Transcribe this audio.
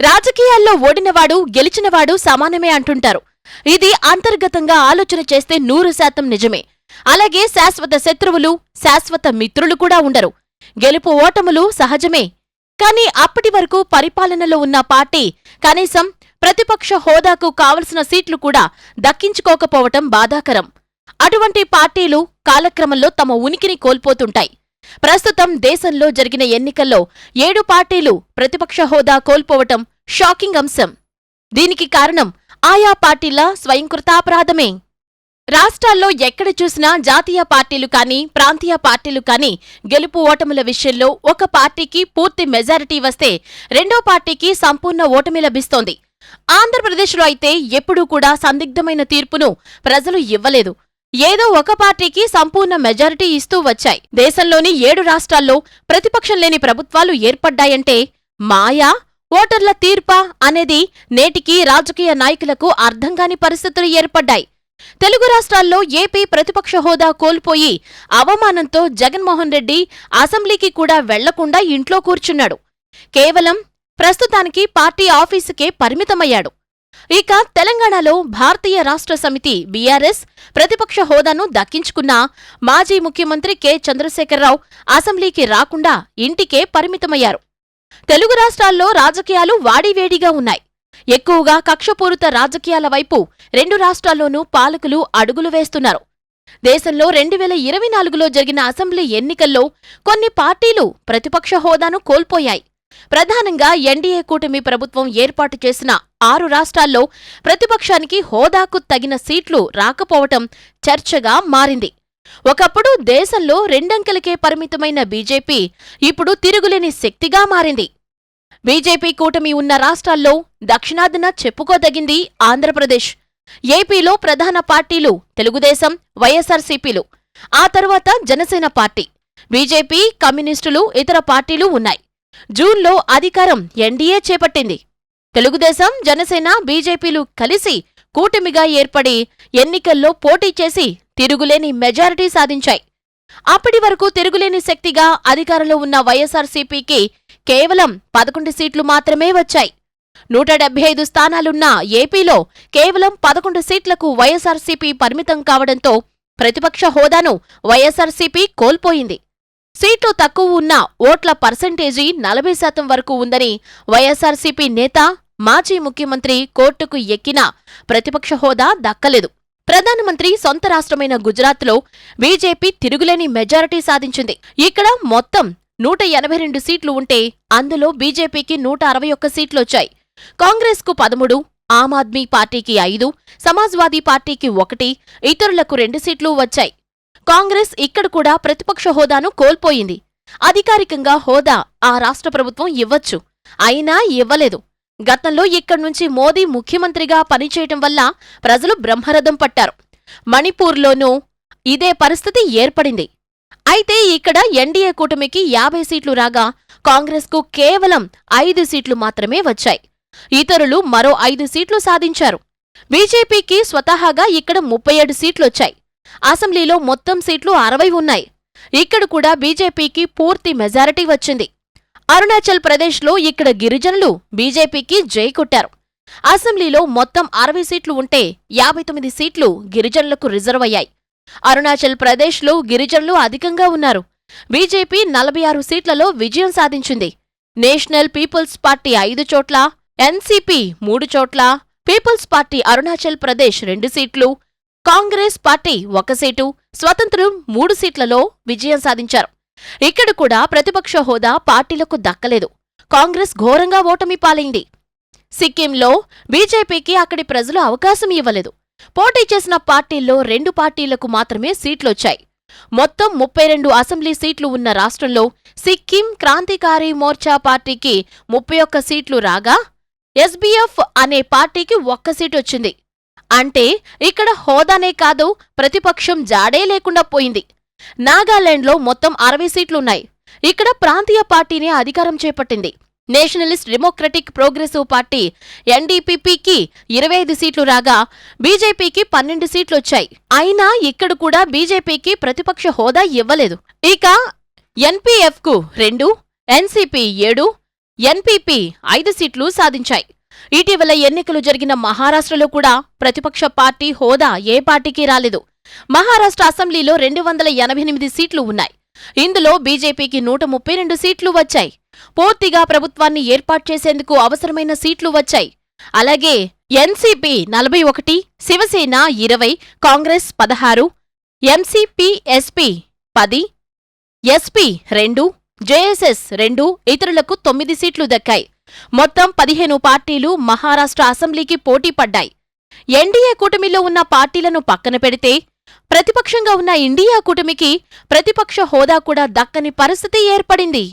రాజకీయాల్లో ఓడినవాడు గెలిచినవాడు సమానమే అంటుంటారు. ఇది అంతర్గతంగా ఆలోచన చేస్తే నూరు శాతం నిజమే. అలాగే శాశ్వత శత్రువులు శాశ్వత మిత్రులు కూడా ఉండరు. గెలుపు ఓటములు సహజమే. కానీ అప్పటి వరకు పరిపాలనలో ఉన్న పార్టీ కనీసం ప్రతిపక్ష హోదాకు కావలసిన సీట్లు కూడా దక్కించుకోకపోవటం బాధాకరం. అటువంటి పార్టీలు కాలక్రమంలో తమ ఉనికిని కోల్పోతుంటాయి. ప్రస్తుతం దేశంలో జరిగిన ఎన్నికల్లో ఏడు పార్టీలు ప్రతిపక్ష హోదా కోల్పోవటం షాకింగ్ అంశం. దీనికి కారణం ఆయా పార్టీల స్వయంకృతాపరాధమే. రాష్ట్రాల్లో ఎక్కడ చూసినా జాతీయ పార్టీలు కానీ ప్రాంతీయ పార్టీలు కానీ గెలుపు ఓటముల విషయంలో ఒక పార్టీకి పూర్తి మెజారిటీ వస్తే రెండో పార్టీకి సంపూర్ణ ఓటమి లభిస్తోంది. ఆంధ్రప్రదేశ్లో అయితే ఎప్పుడూ కూడా సందిగ్ధమైన తీర్పును ప్రజలు ఇవ్వలేదు. ఏదో ఒక పార్టీకి సంపూర్ణ మెజారిటీ ఇస్తూ వచ్చాయి. దేశంలోని ఏడు రాష్ట్రాల్లో ప్రతిపక్షం లేని ప్రభుత్వాలు ఏర్పడ్డాయంటే మాయా ఓటర్ల తీర్పా అనేది నేటికి రాజకీయ నాయకులకు అర్థంగాని పరిస్థితులు ఏర్పడ్డాయి. తెలుగు రాష్ట్రాల్లో ఏపీ ప్రతిపక్ష హోదా కోల్పోయి అవమానంతో జగన్మోహన్ రెడ్డి అసెంబ్లీకి కూడా వెళ్ళకుండా ఇంట్లో కూర్చున్నాడు. కేవలం ప్రస్తుతానికి పార్టీ ఆఫీసుకే పరిమితమయ్యాడు. ఇక తెలంగాణలో భారతీయ రాష్ట్ర సమితి బీఆర్ఎస్ ప్రతిపక్ష హోదాను దక్కించుకున్న మాజీ ముఖ్యమంత్రి కె. చంద్రశేఖరరావు అసెంబ్లీకి రాకుండా ఇంటికే పరిమితమయ్యారు. తెలుగు రాష్ట్రాల్లో రాజకీయాలు వాడివేడిగా ఉన్నాయి. ఎక్కువగా కక్షపూరిత రాజకీయాల వైపు రెండు రాష్ట్రాల్లోనూ పాలకులు అడుగులు వేస్తున్నారు. దేశంలో రెండు వేల ఇరవై నాలుగులో జరిగిన అసెంబ్లీ ఎన్నికల్లో కొన్ని పార్టీలు ప్రతిపక్ష హోదాను కోల్పోయాయి. ప్రధానంగా ఎన్డీఏ కూటమి ప్రభుత్వం ఏర్పాటు చేసిన ఆరు రాష్ట్రాల్లో ప్రతిపక్షానికి హోదాకు తగిన సీట్లు రాకపోవటం చర్చగా మారింది. ఒకప్పుడు దేశంలో రెండంకెలకే పరిమితమైన బీజేపీ ఇప్పుడు తిరుగులేని శక్తిగా మారింది. బీజేపీ కూటమి ఉన్న రాష్ట్రాల్లో దక్షిణాదిన చెప్పుకోదగింది ఆంధ్రప్రదేశ్. ఏపీలో ప్రధాన పార్టీలు తెలుగుదేశం వైఎస్సార్సీపీలు ఆ తర్వాత జనసేన పార్టీ. బీజేపీ కమ్యూనిస్టులు ఇతర పార్టీలు ఉన్నాయి. జూన్లో అధికారం ఎన్డీఏ చేపట్టింది. తెలుగుదేశం జనసేన బీజేపీలు కలిసి కూటమిగా ఏర్పడి ఎన్నికల్లో పోటీ చేసి తిరుగులేని మెజారిటీ సాధించాయి. అప్పటి వరకు తిరుగులేని శక్తిగా అధికారంలో ఉన్న వైఎస్సార్సీపీకి కేవలం పదకొండు సీట్లు మాత్రమే వచ్చాయి. నూట డెబ్బై ఐదు స్థానాలున్న ఏపీలో కేవలం పదకొండు సీట్లకు వైఎస్సార్సీపీ పరిమితం కావడంతో ప్రతిపక్ష హోదాను వైఎస్సార్సీపీ కోల్పోయింది. సీట్లు తక్కువ ఉన్న ఓట్ల పర్సంటేజీ నలభై శాతం వరకు ఉందని వైఎస్సార్సీపీ నేత మాజీ ముఖ్యమంత్రి కోర్టుకు ఎక్కినా ప్రతిపక్ష హోదా దక్కలేదు. ప్రధానమంత్రి సొంత రాష్ట్రమైన గుజరాత్లో బీజేపీ తిరుగులేని మెజారిటీ సాధించింది. ఇక్కడ మొత్తం నూట ఎనభై రెండు సీట్లు ఉంటే అందులో బీజేపీకి నూట అరవై ఒక్క సీట్లొచ్చాయి కాంగ్రెస్కు పదమూడు ఆమ్ ఆద్మీ పార్టీకి ఐదు సమాజ్వాదీ పార్టీకి ఒకటి ఇతరులకు రెండు సీట్లు వచ్చాయి. కాంగ్రెస్ ఇక్కడ కూడా ప్రతిపక్ష హోదాను కోల్పోయింది. అధికారికంగా హోదా ఆ రాష్ట్ర ప్రభుత్వం ఇవ్వచ్చు. అయినా ఇవ్వలేదు. గతంలో ఇక్కడ్నుంచి మోదీ ముఖ్యమంత్రిగా పనిచేయటం వల్ల ప్రజలు బ్రహ్మరథం పట్టారు. మణిపూర్లోనూ ఇదే పరిస్థితి ఏర్పడింది. అయితే ఇక్కడ ఎన్డీఏ కూటమికి యాభై సీట్లు రాగా కాంగ్రెస్కు కేవలం ఐదు సీట్లు మాత్రమే వచ్చాయి. ఇతరులు మరో ఐదు సీట్లు సాధించారు. బీజేపీకి స్వతహాగా ఇక్కడ ముప్పై ఏడు సీట్లొచ్చాయి. అసెంబ్లీలో మొత్తం సీట్లు అరవై ఉన్నాయి. ఇక్కడ కూడా బీజేపీకి పూర్తి మెజారిటీ వచ్చింది. అరుణాచల్ ప్రదేశ్లో ఇక్కడ గిరిజనులు బీజేపీకి జై కొట్టారు. అసెంబ్లీలో మొత్తం అరవై సీట్లు ఉంటే యాభై తొమ్మిది సీట్లు గిరిజనులకు రిజర్వ్ అయ్యాయి. అరుణాచల్ ప్రదేశ్లో గిరిజనులు అధికంగా ఉన్నారు. బీజేపీ నలభై ఆరు సీట్లలో విజయం సాధించింది. నేషనల్ పీపుల్స్ పార్టీ ఐదు చోట్ల ఎన్సీపీ మూడు చోట్ల పీపుల్స్ పార్టీ అరుణాచల్ ప్రదేశ్ రెండు సీట్లు కాంగ్రెస్ పార్టీ ఒక సీటు స్వతంత్రం మూడు సీట్లలో విజయం సాధించారు. ఇక్కడ కూడా ప్రతిపక్ష హోదా పార్టీలకు దక్కలేదు. కాంగ్రెస్ ఘోరంగా ఓటమి పాలైంది. సిక్కింలో బీజేపీకి అక్కడి ప్రజలు అవకాశం ఇవ్వలేదు. పోటీ చేసిన పార్టీల్లో రెండు పార్టీలకు మాత్రమే సీట్లొచ్చాయి. మొత్తం ముప్పై రెండు అసెంబ్లీ సీట్లు ఉన్న రాష్ట్రంలో సిక్కిం క్రాంతికారి మోర్చా పార్టీకి ముప్పై ఒక్క సీట్లు రాగా ఎస్బీఎఫ్ అనే పార్టీకి ఒక్క సీటు వచ్చింది అంటే ఇక్కడ హోదానే కాదు ప్రతిపక్షం జాడే లేకుండా పోయింది. నాగాలాండ్లో మొత్తం అరవై సీట్లున్నాయి. ఇక్కడ ప్రాంతీయ పార్టీనే అధికారం చేపట్టింది. నేషనలిస్ట్ డెమోక్రటిక్ ప్రోగ్రెసివ్ పార్టీ ఎన్డీపీపీకి ఇరవై ఐదు సీట్లు రాగా బీజేపీకి పన్నెండు సీట్లు వచ్చాయి అయినా ఇక్కడ కూడా బీజేపీకి ప్రతిపక్ష హోదా ఇవ్వలేదు. ఇక ఎన్పీఎఫ్కు రెండు ఎన్సీపీ ఏడు ఎన్పీపీ ఐదు సీట్లు సాధించాయి. ఇటీవల ఎన్నికలు జరిగిన మహారాష్ట్రలో కూడా ప్రతిపక్ష పార్టీ హోదా ఏ పార్టీకి రాలేదు. మహారాష్ట్ర అసెంబ్లీలో రెండు వందల ఎనభై ఎనిమిది సీట్లు ఉన్నాయి. ఇందులో బీజేపీకి నూట ముప్పై రెండు సీట్లు వచ్చాయి. పూర్తిగా ప్రభుత్వాన్ని ఏర్పాటు చేసేందుకు అవసరమైన సీట్లు వచ్చాయి. అలాగే ఎన్సీపీ నలభై ఒకటి శివసేన ఇరవై కాంగ్రెస్ పదహారు ఎంసీపీఎస్పీ పది ఎస్పీ రెండు జేఎస్ఎస్ రెండు ఇతరులకు తొమ్మిది సీట్లు దక్కాయి. మొత్తం పదిహేను పార్టీలు మహారాష్ట్ర అసెంబ్లీకి పోటీ పడ్డాయి. ఎన్డీఏ కూటమిలో ఉన్న పార్టీలను పక్కన పెడితే ప్రతిపక్షంగా ఉన్న ఇండియా కూటమికి ప్రతిపక్ష హోదా కూడా దక్కని పరిస్థితి ఏర్పడింది.